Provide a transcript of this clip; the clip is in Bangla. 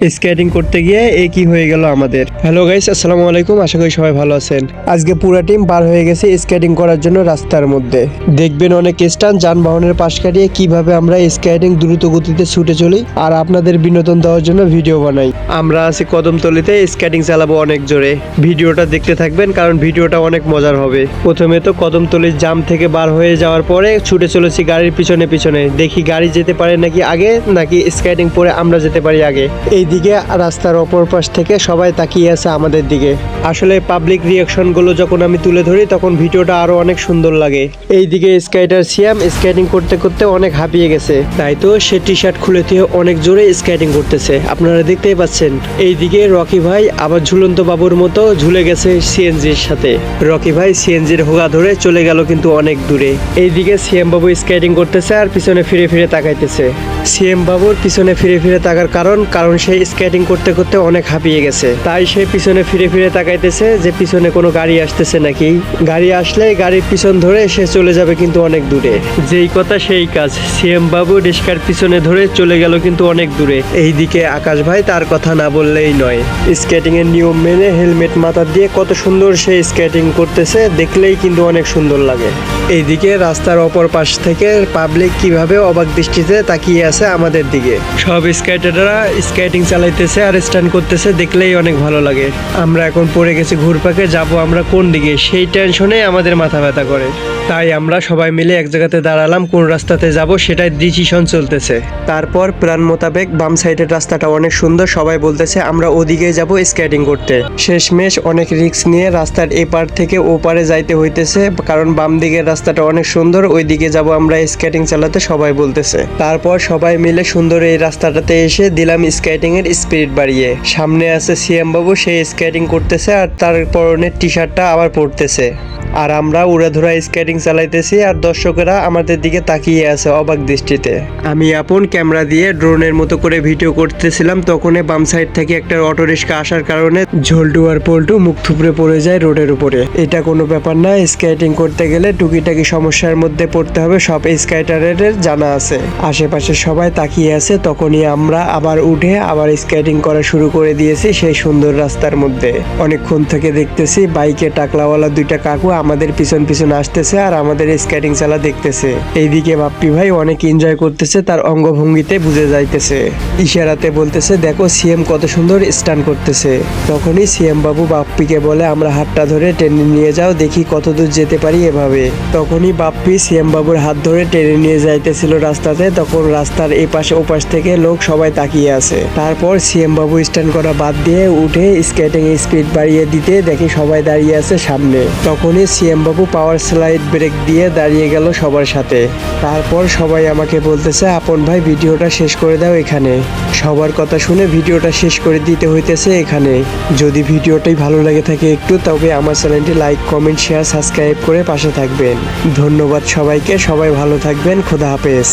স্কেটিং করতে গিয়ে এই কি হয়ে গেল আমাদের। হ্যালো গাইস আসসালামু আলাইকুম, আশা করি সবাই ভালো আছেন। আজকে পুরো টিম বার হয়ে গেছে স্কেটিং করার জন্য রাস্তার মধ্যে। দেখবেন অনেক স্টান যানবাহনের পাশ কাটিয়ে কীভাবে আমরা স্কেটিং দ্রুত গতিতে ছুটে চলি আর আপনাদের বিনোদন দেওয়ার জন্য ভিডিও বানাই। আমরা আছি কদমতলিতে স্কেটিং চালাবো অনেক জোরে। ভিডিওটা দেখতে থাকবেন কারণ ভিডিওটা অনেক মজার হবে। প্রথমে তো কদমতলির জাম থেকে বার হয়ে যাওয়ার পরে ছুটে চলেছি গাড়ির পিছনে পিছনে। দেখি গাড়ি যেতে পারে নাকি আগে, নাকি স্কেটিং পরে আমরা যেতে পারি আগে। এইদিকে রাস্তার অপর পাশ থেকে সবাই তাকিয়ে আছে আমাদের দিকে। আসলে পাবলিক রিয়াকশনগুলো যখন আমি তুলে ধরি, তখন ভিডিওটা আরও অনেক সুন্দর লাগে। এইদিকে স্কেটার সিয়াম স্কেটিং করতে করতে অনেক হাঁপিয়ে গেছে। তাই তো সে টি শার্ট খুলে দিয়ে অনেক জোরে স্কেটিং করতেছে। আপনারা দেখতেই পাচ্ছেন, এইদিকে রকি ভাই আবার ঝুলন্ত বাবুর মতো ঝুলে গেছে সিএনজির সাথে। রকি ভাই সিএনজির হোগা ধরে চলে গেল কিন্তু অনেক দূরে। এইদিকে সিএম বাবু স্কেটিং করতেছে আর পিছনে ফিরে ফিরে তাকাইতেছে। সিএম বাবুর পিছনে ফিরে ফিরে তাকার কারণ কারণ সে স্কেটিং করতে করতে অনেক হাঁপিয়ে গেছে। তাই সে পিছনে ফিরে ফিরে তাকাইতেছে যে পিছনে কোনো গাড়ি আসতেছে নাকি। গাড়ি আসলে গাড়ির পিছন ধরে সে চলে যাবে কিন্তু অনেক দূরে। যেই কথা সেই কাজ। সিএম বাবু রিস্কার পিছনে ধরে চলে গেল কিন্তু অনেক দূরে। এইদিকে আকাশ ভাই তার কথা না বললেই নয়। স্কেটিং এর নিয়ম মেনে হেলমেট মাথা দিয়ে কত সুন্দর সে স্কেটিং করতেছে দেখলেই কিন্তু অনেক সুন্দর লাগে। এইদিকে রাস্তার অপর পাশ থেকে পাবলিক কীভাবে অবাক দৃষ্টিতে তাকিয়ে আছে আমাদের দিকে। সব স্কেটাররা স্কেটিং চালাইতেছে আর স্ট্যান্ড করতেছে, দেখলেই অনেক ভালো লাগে। আমরা এখন পড়ে গেছি ঘুরপাকে, যাব আমরা কোন দিকে? সেই টেনশনে আমাদের মাথা ব্যথা করে। তাই আমরা সবাই মিলে এক জায়গাতে দাঁড়ালাম, কোন রাস্তাতে যাব সেটাই ডিসিশন চলতেছে। তারপর প্ল্যান মোতাবেক বাম সাইডের রাস্তাটা অনেক সুন্দর, সবাই বলতেছে আমরা ওদিকে যাব স্কেটিং করতে। শেষমেশ অনেক রিস্ক নিয়ে রাস্তার এপার থেকে ওপারে যাইতে হইতেছে, কারণ বাম দিকের রাস্তাটা অনেক সুন্দর ওই দিকে যাব আমরা স্কেটিং চালাতে, সবাই বলতেছে। তারপর সবাই মিলে সুন্দর এই রাস্তাটাতে এসে দিলাম স্কেটিং এর স্পিড বাড়িয়ে। সামনে আছে সিএম বাবু, সে স্কেটিং করতেছে আর তার পরনের টি শার্টটা আবার পরতেছে। আর আমরা উড়াধুরা স্কেটিং চালাইতেছি আর দর্শকেরা আমাদের দিকে তাকিয়ে আছে অবাক দৃষ্টিতে। আমি আপন ক্যামেরা দিয়ে ড্রোনের মতো করে ভিডিও করতেছিলাম, তখনই বাম সাইড থেকে একটা অটো রিক্সা আসার কারণে ঝোলটু আর পল্টু মুখ থুপড়ে পড়ে যায় রোডের উপরে। এটা কোনো ব্যাপার না, স্কেটিং করতে গেলে টুকিটাকি সমস্যার মধ্যে পড়তে হবে, সব স্কেটারের জানা আছে। আশেপাশে সবাই তাকিয়ে আছে, তখনই আমরা আবার উঠে আবার স্কেটিং করা শুরু করে দিয়েছি সেই সুন্দর রাস্তার মধ্যে। অনেকক্ষণ থেকে দেখতেছি বাইকে টাকলাওয়ালা দুইটা কাকু আমাদের পিছন পিছন আসতেছে আর আমাদের স্কেটিং চালা দেখতেছে। এইদিকে বাপ্পি ভাই অনেক এনজয় করতেছে, তার অঙ্গভঙ্গিতে বুঝে যাইতেছে। ইশারাতে বলতেছে, দেখো সিএম কত সুন্দর স্টান করতেছে। তখনই সিএম বাবু বাপ্পিকে বলে, আমরা হাতটা ধরে টেনে নিয়ে যাও, দেখি কত দূর যেতে পারি এভাবে। তখনই বাপ্পি সিএম বাবুর হাত ধরে টেনে নিয়ে যাইতেছিল রাস্তাতে। তখন রাস্তার এই পাশে ও পাশ থেকে লোক সবাই তাকিয়ে আছে। তারপর সিএম বাবু স্ট্যান্ড করা বাদ দিয়ে উঠে স্কেটিং স্পিড বাড়িয়ে দিতে দেখি সবাই দাঁড়িয়ে আছে সামনে। তখনই সিএম বাবু পাওয়ার স্লাইড ব্রেক দিয়ে দাঁড়িয়ে গেল সবার সাথে। তারপর সবাই আমাকে বলতেছে, আপন ভাই, ভিডিওটা শেষ করে দাও এখানে। সবার কথা শুনে ভিডিওটা শেষ করে দিতে হইতেছে এখানে। যদি ভিডিওটাই ভালো লাগে থাকে একটু, তবে আমার চ্যানেলটি লাইক, কমেন্ট, শেয়ার, সাবস্ক্রাইব করে পাশে থাকবেন। ধন্যবাদ সবাইকে, সবাই ভালো থাকবেন, খোদা হাফেজ।